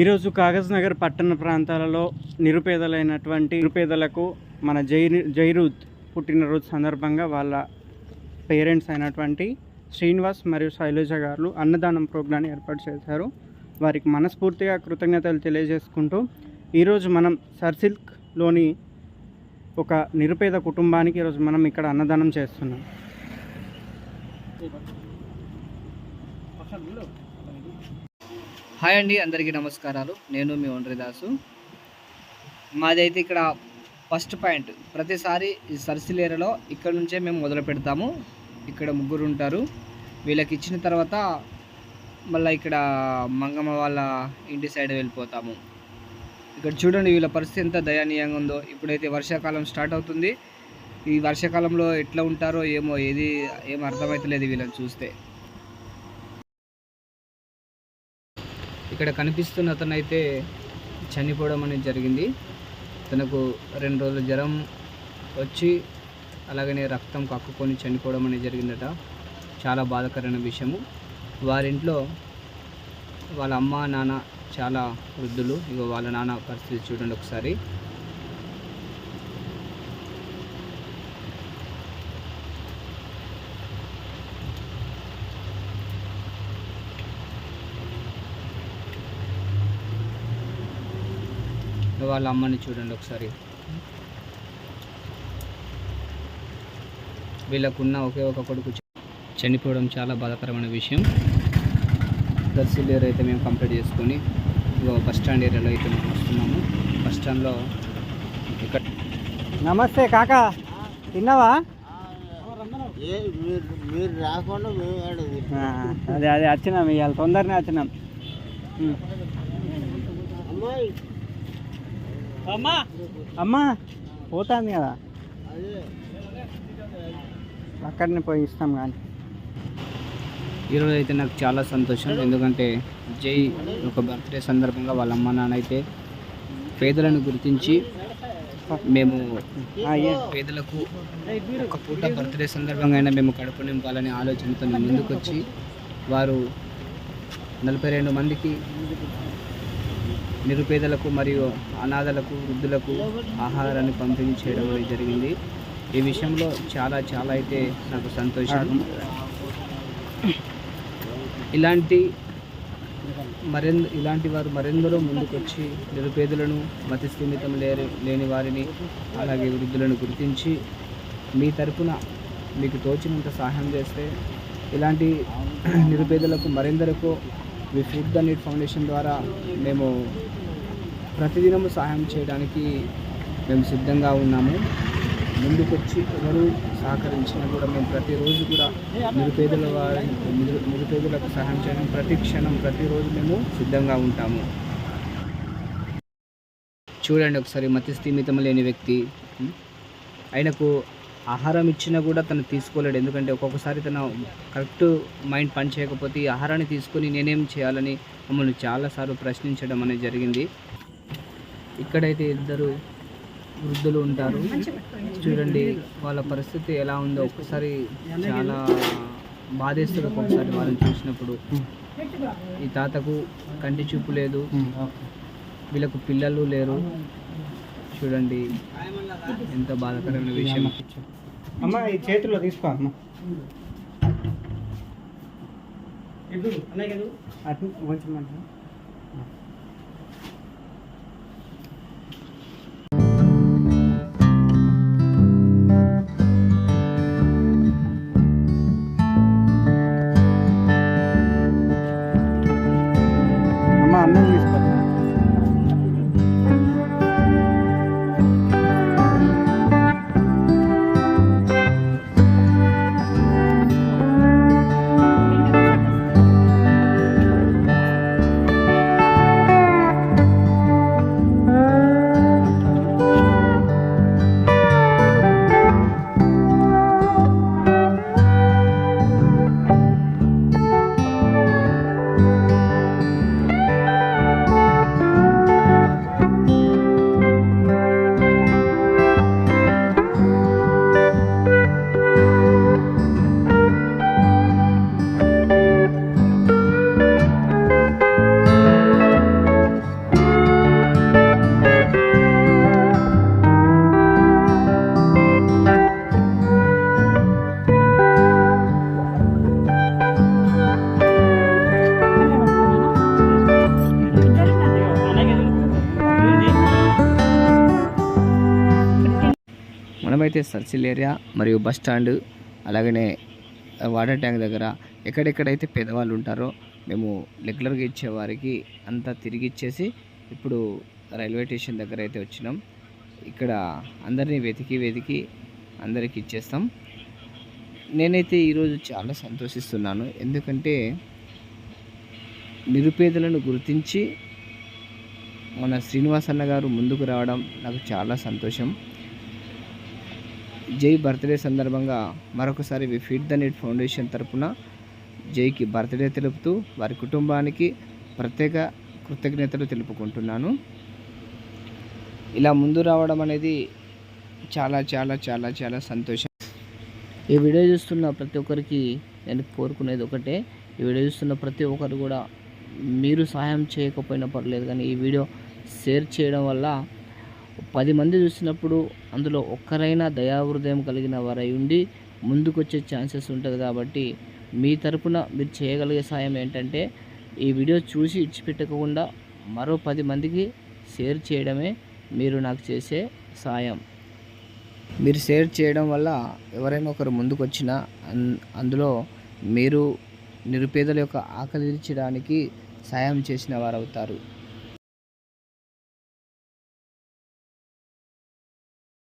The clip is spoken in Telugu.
ఈరోజు కాగజ్ నగర్ పట్టణ ప్రాంతాలలో నిరుపేదలైనటువంటి నిరుపేదలకు మన జై జైరూత్ పుట్టినరోజు సందర్భంగా వాళ్ళ పేరెంట్స్ అయినటువంటి శ్రీనివాస్ మరియు శైలజ గారు అన్నదానం ప్రోగ్రాన్ని ఏర్పాటు చేశారు. వారికి మనస్ఫూర్తిగా కృతజ్ఞతలు తెలియజేసుకుంటూ ఈరోజు మనం సర్సిల్క్లోని ఒక నిరుపేద కుటుంబానికి ఈరోజు మనం ఇక్కడ అన్నదానం చేస్తున్నాం. హాయ్ అండి అందరికీ నమస్కారాలు. నేను మీ ఒండ్రిదాసు మాదైతే ఇక్కడ ఫస్ట్ పాయింట్. ప్రతిసారి ఈ సర్సిలేరలో ఇక్కడ నుంచే మేము మొదలు పెడతాము. ఇక్కడ ముగ్గురు ఉంటారు. వీళ్ళకి ఇచ్చిన తర్వాత మళ్ళీ ఇక్కడ మంగమ్మ వాళ్ళ ఇంటి సైడ్ వెళ్ళిపోతాము. ఇక్కడ చూడండి వీళ్ళ పరిస్థితి ఎంత దయనీయంగా ఉందో. ఇప్పుడైతే వర్షాకాలం స్టార్ట్ అవుతుంది. ఈ వర్షాకాలంలో ఎట్లా ఉంటారో ఏమో ఏది ఏం అర్థమవుతలేదు వీళ్ళని చూస్తే. ఇక్కడ కనిపిస్తున్న అతనైతే చనిపోవడం అనేది జరిగింది. తనకు రెండు రోజులు జ్వరం వచ్చి అలాగనే రక్తం కక్కుకొని చనిపోవడం అనేది జరిగిందట. చాలా బాధాకరమైన విషయము. వారింట్లో వాళ్ళ అమ్మ నాన్న చాలా వృద్ధులు. ఇక వాళ్ళ నాన్న పరిస్థితి చూడండి ఒకసారి. వాళ్ళ అమ్మని చూడండి ఒకసారి. వీళ్ళకున్న ఒకే ఒక కొడుకు చనిపోవడం చాలా బాధాకరమైన విషయం. దర్శిల్ ఏరియా అయితే మేము కంప్లీట్ చేసుకొని ఇగో బస్ స్టాండ్ ఏరియాలో అయితే మేము వస్తున్నాము. బస్ స్టాండ్లో ఇక్కడ నమస్తే కాకా తిన్నావా? ఏ మీరు రాకుండా అదే అదే వచ్చినాం ఇవాళ తొందరనే వచ్చినాం ఉమ్. అమ్మాయి అమ్మా పోతాంది కదా. అక్కడనే పోయి ఇస్తాం కానీ. ఈరోజు అయితే నాకు చాలా సంతోషం. ఎందుకంటే జై ఒక బర్త్డే సందర్భంగా వాళ్ళ అమ్మ నాన్న అయితే పేదలను గుర్తించి మేము పేదలకు ఒక పూట బర్త్డే సందర్భంగా అయినా మేము కడుపు నింపాలనే ఆలోచనతో మేము ముందుకు వచ్చి వారు నలభై రెండు మందికి నిరుపేదలకు మరియు అనాథలకు వృద్ధులకు ఆహారాన్ని పంపిణీ చేయడం అనేది జరిగింది. ఈ విషయంలో చాలా చాలా అయితే నాకు సంతోషం. ఇలాంటి మరెందు ఇలాంటి వారు మరెందరో ముందుకొచ్చి నిరుపేదలను మతి స్థిమితం లేని లేని వారిని అలాగే వృద్ధులను గుర్తించి మీ తరపున మీకు తోచినంత సహాయం చేస్తే ఇలాంటి నిరుపేదలకు మరెందరికో మీ ఫుడ్ ద నీడ్ ఫౌండేషన్ ద్వారా మేము ప్రతిదినము సహాయం చేయడానికి మేము సిద్ధంగా ఉన్నాము. ముందుకొచ్చి ఎవరు సహకరించినా కూడా మేము ప్రతిరోజు కూడా నిరుపేదల వారి నిరుపేదలకు సహాయం చేయడం ప్రతి క్షణం ప్రతిరోజు మేము సిద్ధంగా ఉంటాము. చూడండి ఒకసారి మతి స్థిమితం లేని వ్యక్తి. ఆయనకు ఆహారం ఇచ్చినా కూడా తను తీసుకోలేడు. ఎందుకంటే ఒక్కొక్కసారి తన కరెక్ట్ మైండ్ పని చేయకపోతే ఈ ఆహారాన్ని తీసుకొని నేనేం చేయాలని మమ్మల్ని చాలాసార్లు ప్రశ్నించడం అనేది జరిగింది. ఇక్కడైతే ఇద్దరు వృద్ధులు ఉంటారు. చూడండి వాళ్ళ పరిస్థితి ఎలా ఉందో ఒక్కసారి చాలా బాధేస్తుంది ఒక్కొక్కసారి వాళ్ళని చూసినప్పుడు. ఈ తాతకు కంటి చూపు లేదు. వీళ్ళకు పిల్లలు లేరు. చూడండి ఎంత బాధాకరమైన విషయం. అమ్మ ఈ చేతిలో తీసుకో అమ్మ. అటు కొంచెం మనమైతే సర్సిల్ ఏరియా మరియు బస్ స్టాండ్ అలాగనే వాటర్ ట్యాంక్ దగ్గర ఎక్కడెక్కడైతే పేదవాళ్ళు ఉంటారో మేము రెగ్యులర్గా ఇచ్చేవారికి అంతా తిరిగి ఇచ్చేసి ఇప్పుడు రైల్వే స్టేషన్ దగ్గర అయితే వచ్చినాం. ఇక్కడ అందరినీ వెతికి వెతికి అందరికి ఇచ్చేస్తాం. నేనైతే ఈరోజు చాలా సంతోషిస్తున్నాను. ఎందుకంటే నిరుపేదలను గుర్తించి మన శ్రీనివాసన్న అన్న గారు ముందుకు రావడం నాకు చాలా సంతోషం. జై బర్త్డే సందర్భంగా మరొకసారి We Feed the Need Foundation తరపున జైకి బర్త్డే తెలుపుతూ వారి కుటుంబానికి ప్రత్యేక కృతజ్ఞతలు తెలుపుకుంటున్నాను. ఇలా ముందు రావడం అనేది చాలా చాలా చాలా చాలా సంతోషం. ఈ వీడియో చూస్తున్న ప్రతి ఒక్కరికి నేను కోరుకునేది ఒకటే. ఈ వీడియో చూస్తున్న ప్రతి ఒక్కరు కూడా మీరు సహాయం చేయకపోయినా పర్లేదు కానీ ఈ వీడియో షేర్ చేయడం వల్ల పది మంది చూసినప్పుడు అందులో ఒక్కరైనా దయాహృదయం కలిగిన వారై ఉండి ముందుకొచ్చే ఛాన్సెస్ ఉంటుంది కాబట్టి మీ తరపున మీరు చేయగలిగే సాయం ఏంటంటే ఈ వీడియో చూసి ఇచ్చిపెట్టకుండా మరో పది మందికి షేర్ చేయడమే మీరు నాకు చేసే సాయం. మీరు షేర్ చేయడం వల్ల ఎవరైనా ఒకరు ముందుకు వచ్చినా అన్- అందులో మీరు నిరుపేదల యొక్క ఆకలి తీర్చడానికి సాయం చేసిన వారు అవుతారు